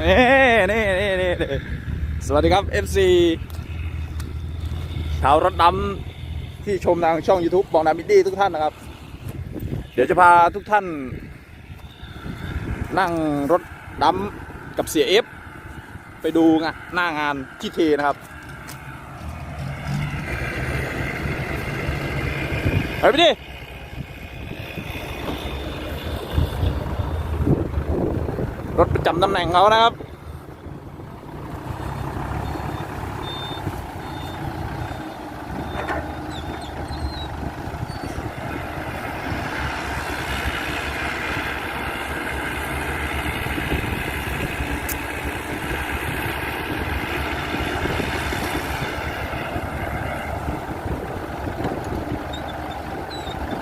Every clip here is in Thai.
นี่นี่นี่นสวัสดีครับ FC ชาวรถดำที่ชมทางช่อง YouTube บองนามิดดี้ทุกท่านนะครับ เดี๋ยวจะพาทุกท่าน นั่งรถดำกับเสียเอฟไปดูงานหน้างานที่เทนะครับไปไปดิ รถประจำตำแหน่งเขานะครับ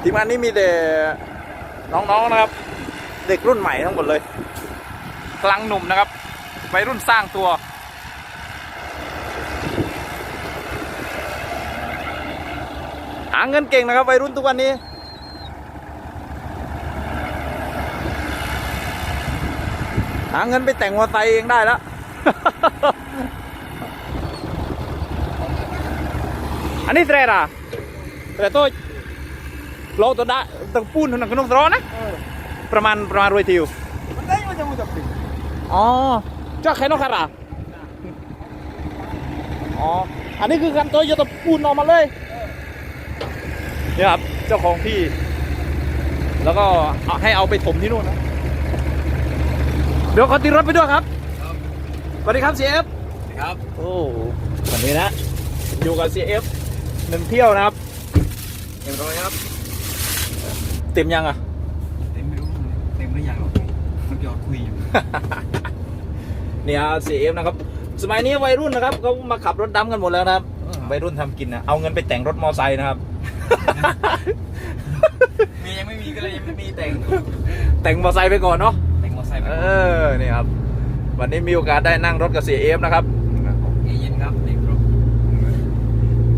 ทีมงานนี้มีแต่น้องๆนะครับ เด็กรุ่นใหม่ทั้งหมดเลย กำลังหนุ่มนะครับวัยรุ่นสร้างตัวหาเงินเก่งนะครับวัยรุ่นทุกวันนี้ หาเงินไปแต่งมอเตอร์ไซค์เองได้แล้วอันนี้เทรดอะเทรดตัวโลตัวได้ตั้งปูนทั้งขนมร้อนนะประมาณประมาณรวยทิว Mandai macam macam tu. อ๋อเจ้าใครนกคาราอ๋อ อันนี้คือกันตัวจะตะปูนออกมาเลยเนี่ยครับ เจ้าของที่ แล้วก็เอาให้เอาไปถมที่นู่นนะ เดี๋ยวขอติดรถไปด้วยครับ สวัสดีครับ CF ครับ โอ้วันนี้นะอยู่กับ CF หนึ่งเที่ยวนะครับ เรียบร้อยครับ เต็มยังอะ เต็มไม่รู้เต็มหรือยังหรอกมัน ยอดคุยอยู่เนี่ย CF นะครับ สมัยนี้วัยรุ่นนะครับเขามาขับรถดำกันหมดแล้วนะครับวัยรุ่นทำกินนะเอาเงินไปแต่งรถมอไซค์นะครับ มียังไม่มีก็เลยยังไม่มีแต่งแต่งมอไซค์ไปก่อนเนาะแต่งมอเตอร์ไซค์ไปเออนี่ครับ วันนี้มีโอกาสได้นั่งรถกับเสียเอฟนะครับเอเย็นครับเด็กรถ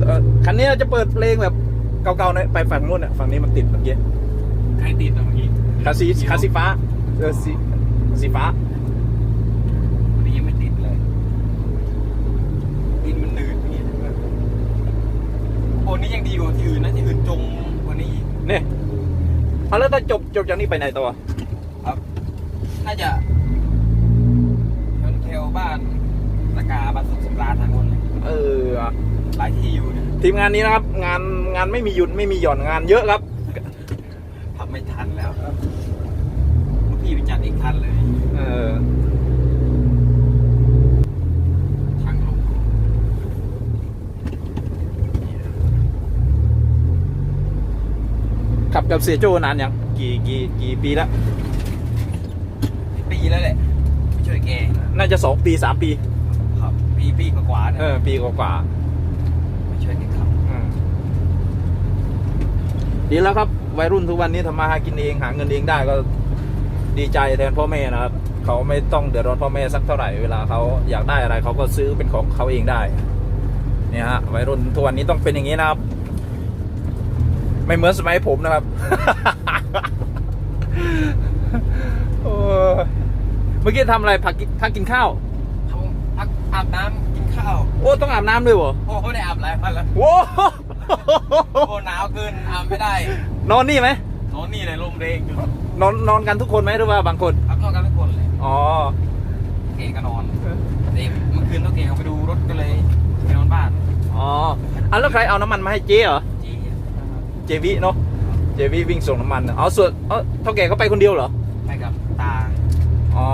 เอ่อคันนี้เราจะเปิดเพลงแบบเก่าๆหน่อยไปฝั่งนู้นอะฝั่งนี้มันติดเมื่อกี้ใครติดอะเมื่อกี้คันสีคันสีฟ้าเออสี สีฟ้าวันนี้ยังไม่ติดเลย ดินมันหนืดนี่โอ้นี่ยังดีกว่าที่อื่นนะที่อื่นจมกว่านี้อีกเนี่ยเอาแล้วถ้าจบจบจากนี้ไปไหนต่อครับ น่าจะชนเทลบ้านตะกาบ้านสุขสำราญทางโน้นเลยเออ หลายที่อยู่เนี่ยทีมงานนี้นะครับ งานงานไม่มีหยุดไม่มีหย่อนงานเยอะครับ ทำไม่ทันแล้วลูก พี่ไปจัดอีกทันเลย เออ ทางลงขับกับเสียโจนานยังกี่กี่กี่ปีแล้ว ปีแล้วแหละไปช่วยแกน่าจะสองปีสามปีครับปีปีกว่าๆเนี่ยเออ ปีกว่าๆไปช่วยแกขับอืมดีแล้วครับ วัยรุ่นทุกวันนี้ทำมาหากินเองหาเงินเองได้ก็ ดีใจแทนพ่อแม่นะครับ เขาไม่ต้องเดือดร้อนพ่อแม่สักเท่าไหร่เวลาเขาอยากได้อะไรเขาก็ซื้อเป็นของเขาเองได้เนี่ยฮะวัยรุ่นทุกวันนี้ต้องเป็นอย่างนี้นะครับ ไม่เหมือนสมัยผมนะครับโอ้ยเมื่อกี้ทำอะไรพักกินพักกินข้าวทำพักอาบน้ำกินข้าวโอ้ต้องอาบน้ำด้วยเหรอโอ้เขาได้อาบหลายวันแล้วโว้โอ้หนาวเกินอาบไม่ได้ นอนนี่ไหมนอนนี่เลยลมแรงอยู่ นอนนอนกันทุกคนไหมหรือว่าบางคนพักนอนกันทุกคนเลยอ๋อ เกก็นอนแต่เมื่อคืนต้องเกเขาไปดูรถก็เลยไปนอนบ้านอ๋ออะแล้วใครเอาน้ำมันมาให้เจ๊เหรอ จีเจวิเนาะ เจวิวิ่งส่งน้ำมันน่ะเอาส่วนเออเท่าแก่เขาไปคนเดียวเหรอ ไปกับตาอ๋อ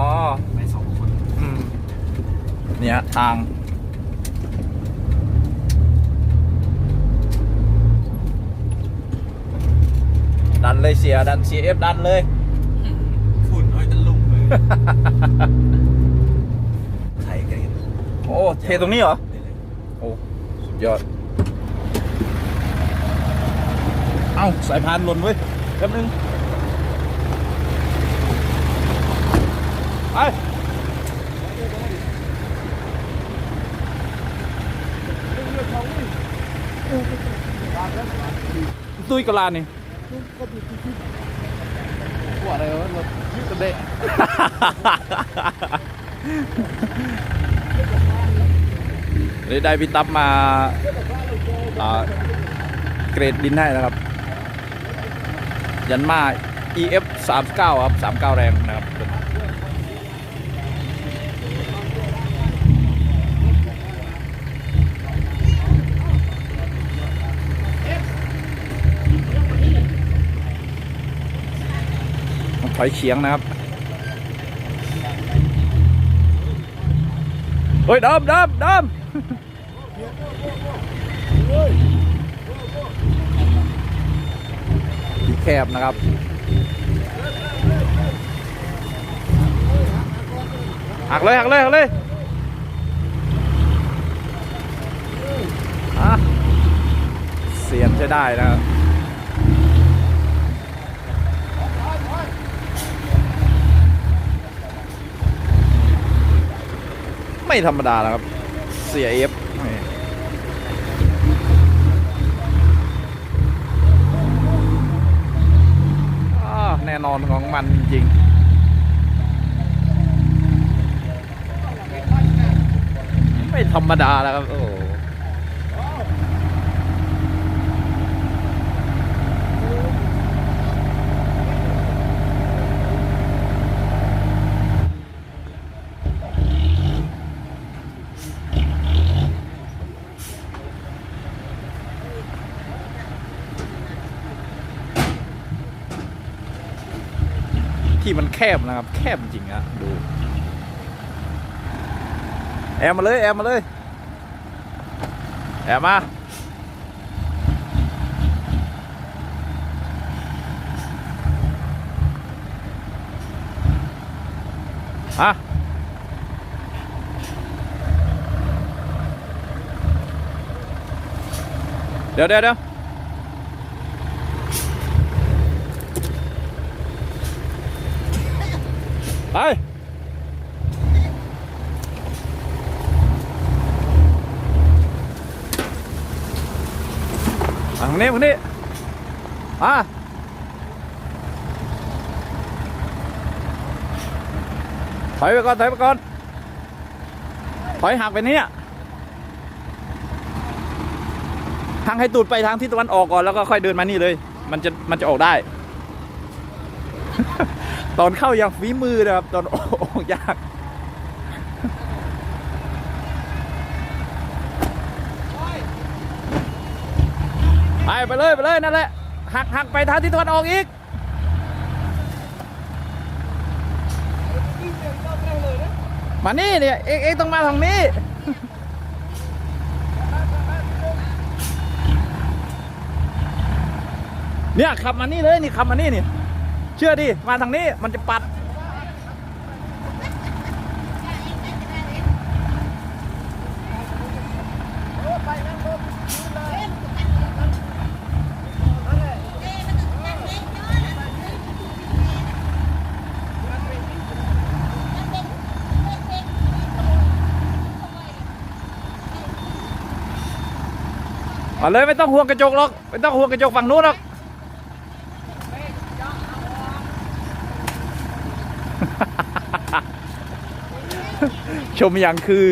ไปสองคนอืม เนี่ยทาง ดันเลยเสียดัน CF ดันเลย ฝุ่นเอ้ยตะลุ่มเลย ไทยกันโอ้เทตรงนี้เหรอ โอ้ สุดยอด เอ้า สายพานหล่นเว้ยแป๊บนึง ไป ตุ้ยกะลานี่หัว อะไรวะรถยืดกระเดะนี่ได้พี่ตั๊บมาเกรดดินให้นะครับ ยันมา EF 39 ครับ 39 แรงนะครับ ถ อยเฉียงนะครับ เฮ้ยดอมดอมดอมที่แคบนะครับหักเลยหักเลยหักเลยเสียนใช้ได้นะครับ ไม่ธรรมดาแล้วครับ เสียเอฟแน่นอนของมันจริงไม่ธรรมดาแล้วครับ โอ้ ที่มันแคบนะครับ แคบจริงอะดู แอมมาเลยแอมมาเลย แอมมาฮะเดี๋ยวเดี๋ยวเดี๋ยวไป มาตรง นี้ตรงนี้มาถอยไปก่อนถอยไปก่อนถอยหักไปนี้ทางให้ตูดไปทางที่ตะวันออกก่อนแล้วก็ค่อยเดินมานี่เลย มันจะมันจะออกได้ ตอนเข้ายังฝีมือนะครับ ตอนออกยาก ไปไปเลยไปเลยนั่นแหละหักหักไปทางที่ตะวันออกอีกมานี่เนี่ยเอ็งเอ็งต้องมาทางนี้เนี่ยขับมานี่เลยนี่ขับมานี่นี่เชื่อดิมาทางนี้มันจะปัด มาเลยไม่ต้องห่วงกระจกหรอกไม่ต้องห่วงกระจกฝั่งนู้นหรอกชมอย่างคือ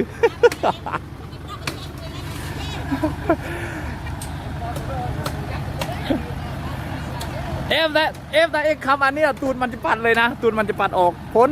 เอฟแต่เอฟแต่เอ็กคำอันนี้ตูนมันจะปัดเลยนะ ตูนมันจะปัดออกพ้น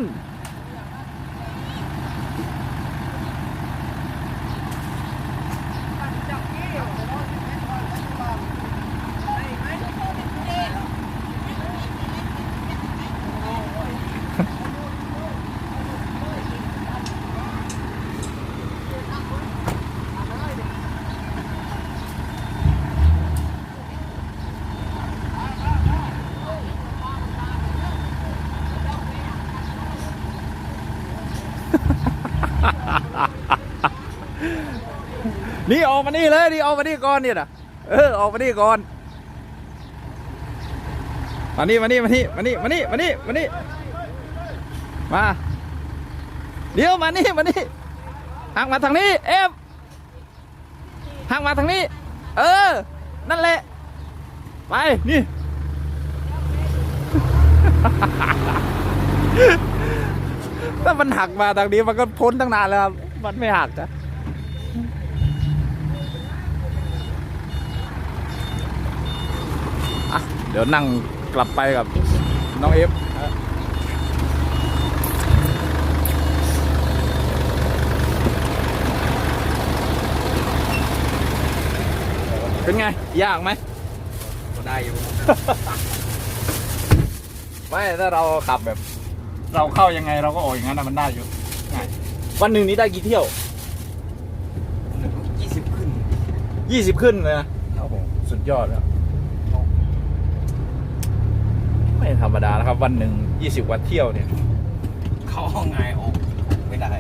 นี่ ออกมานี่เลยนี่ออกมานี่ก่อนเนี่ยนะเออออกมานี่ก่อนมานี่มานี่มานี่มานี่มานี่มานี่มานี่มาเดี๋ยวมานี่มานี่หักมาทางนี้เอฟหักมาทางนี้ เออ นั่นแหละไปนี่ถ้ามันหักมาทางนี้มันก็พ้นตั้งนานแล้วครับมันไม่หักอะอะเดี๋ยวนั่งกลับไปกับน้องเอฟเป็นไง ยากไหมก็ได้อยู่ ไม่ถ้าเราขับแบบ เราเข้ายังไงเราก็ออกอย่างนั้นนะมันได้อยู่ง่ายวันหนึ่งนี้ได้กี่เที่ยวยี่สิบขึ้นยี่สิบขึ้นเลยนะโอ้โหสุดยอดแล้ว ไม่ธรรมดานะครับ วันหนึ่งยี่สิบวันเที่ยวเนี่ย เข้าห้องไงออกไม่ได้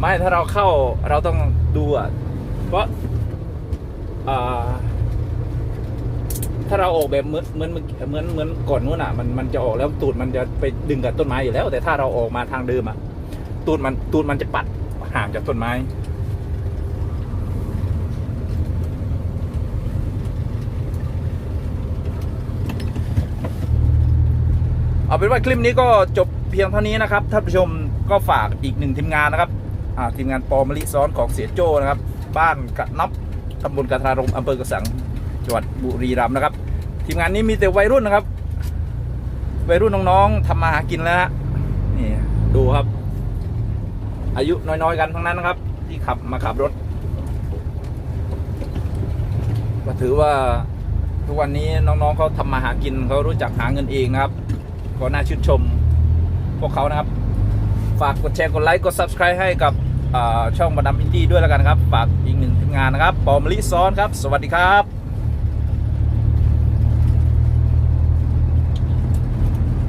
ไม่ถ้าเราเข้าเราต้องดูอะเพราะอ่าถ้าเราออกแบบเหมือนเหมือนเหมือนเหมือนก่อนนู้นอะมันมันจะออกแล้วตูดมันจะไปดึงกับต้นไม้อยู่แล้ว แต่ถ้าเราออกมาทางเดิมอะตูดมันตูดมันจะปัดห่างจากต้นไม้ เอาเป็นว่าคลิปนี้ก็จบเพียงเท่านี้นะครับท่านผู้ชมก็ฝากอีกหนึ่งทีมงานนะครับทีมงานปอมลิซ้อนของเสียโจนะครับ บ้านกระนับตำบลกระทารมอำเภอกระสังจังหวัดบุรีรัมย์นะครับ ทีมงานนี้มีแต่วัยรุ่นนะครับ วัยรุ่นน้องๆทำมาหากินแล้วฮะนี่ดูครับ อายุน้อยๆกันทั้งนั้นนะครับ ที่ขับมาขับรถก็ถือว่าทุกวันนี้น้องๆเขาทำมาหากินเขารู้จักหาเงินเองนะครับ ก็น่าชื่นชมพวกเขานะครับ ฝากกดแชร์กดไลค์กด subscribe ให้กับช่องบันดามอินดี้ด้วยแล้วกันครับ ฝากอีกหนึ่งงานนะครับปอมลิซ้อนครับ สวัสดีครับ